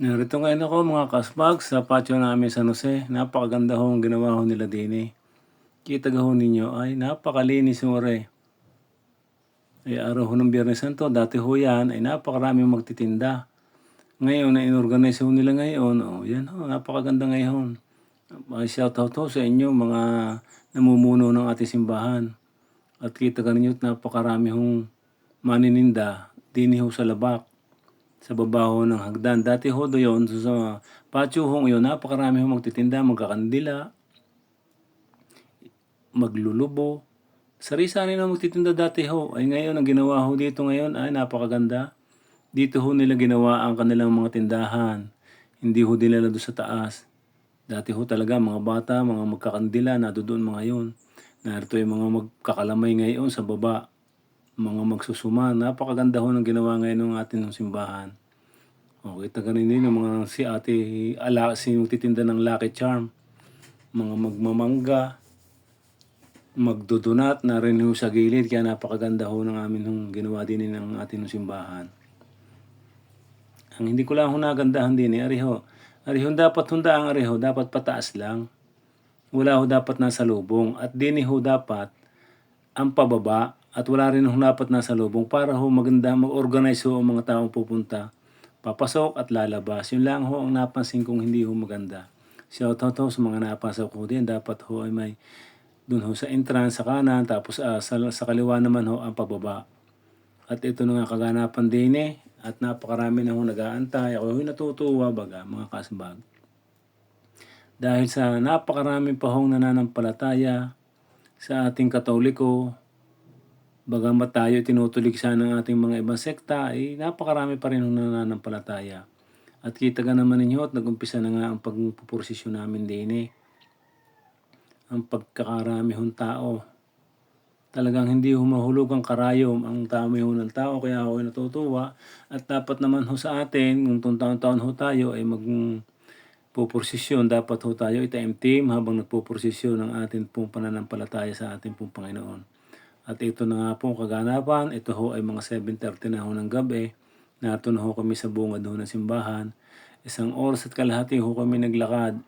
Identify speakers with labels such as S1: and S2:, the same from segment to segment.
S1: Narito ngayon ako mga kasbag sa patio namin sa Jose. Napakaganda ho ang ginawa ho nila din eh. Kita ho ninyo ay napakalinis ho re. Ay araw ho ng Biyernes Santo, dati ho yan ay napakarami magtitinda. Ngayon na inorganize ho nila ngayon, oh yan ho, napakaganda ngayon. Ay shout out ho sa inyo mga namumuno ng ating simbahan. At kita ka ninyo napakarami hong manininda din ho sa labak sa babaho ng hagdan. Dati ho doon sa patio ho ngayon, napakarami ho magtitinda, magkakandila, maglulubo. Sari-sari na magtitinda dati ho. Ay ngayon, ang ginawa ho dito ngayon ay napakaganda. Dito ho nila ginawa ang kanilang mga tindahan. Hindi ho dinala doon sa taas. Dati ho talaga mga bata, mga magkakandila, na doon mga yon. Narito yung mga magkakalamay ngayon sa baba mga magsusuma. Napakaganda ho ng ginawa ngayon ng ating simbahan. O, kita ka rin din yung mga si ate ala, si magtitinda ng Lucky Charm. Mga magmamangga, magdudunat na rin ho sa gilid. Kaya napakaganda ho ng amin hong ginawa din ng ating simbahan. Ang hindi ko lang ho nagandahan din eh, ariho. Ariho dapat hunda ang ariho, dapat pataas lang. Wala ho dapat nasa lubong. At din ho dapat ang pababa at wala rin ho dapat nasa lubong para ho maganda mag-organize ho ang mga taong pupunta. Papasok at lalabas. Yun lang ho ang napansin kong hindi ho maganda. Shout out ho sa mga napasok ko din. Dapat ho ay may dun ho sa entrance sa kanan tapos ah, sa, sa kaliwa naman ho ang pababa. At ito na nga kaganapan din eh. At napakarami na ho nag-aantay. Ako ho natutuwa baga mga kasbag. Dahil sa napakaraming pa hong nananampalataya sa ating katoliko, bagamat tayo tinutulig sa ng ating mga ibang sekta, ay napakarami pa rin hong nananampalataya. At kita ka naman ninyo at nag-umpisa na nga ang pagpupursisyon namin din eh. Ang pagkakarami hong tao. Talagang hindi ho mahulog ang karayom ang dami ho ng tao kaya ako ay natutuwa. At dapat naman ho sa atin, kung taon-taon ho tayo ay mag pupursisyon, dapat ho tayo itaim team habang nagpupursisyon ng ating pong pananampalataya sa ating pong Panginoon. At ito na nga pong kaganapan, ito ho ay mga 7.30 na ho ng gabi. Nato na ho kami sa bungad ho ng simbahan. Isang oras at kalahati ho kami naglakad.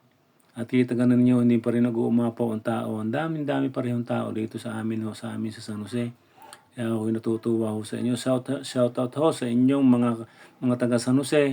S1: At kita ka ninyo, hindi pa rin nag-uumapaw ang tao. Ang daming-dami pa rin tao dito sa amin ho, sa amin sa San Jose. Kaya ako'y natutuwa ho sa inyo. Shout, shout out ho sa inyong mga, mga taga San Jose.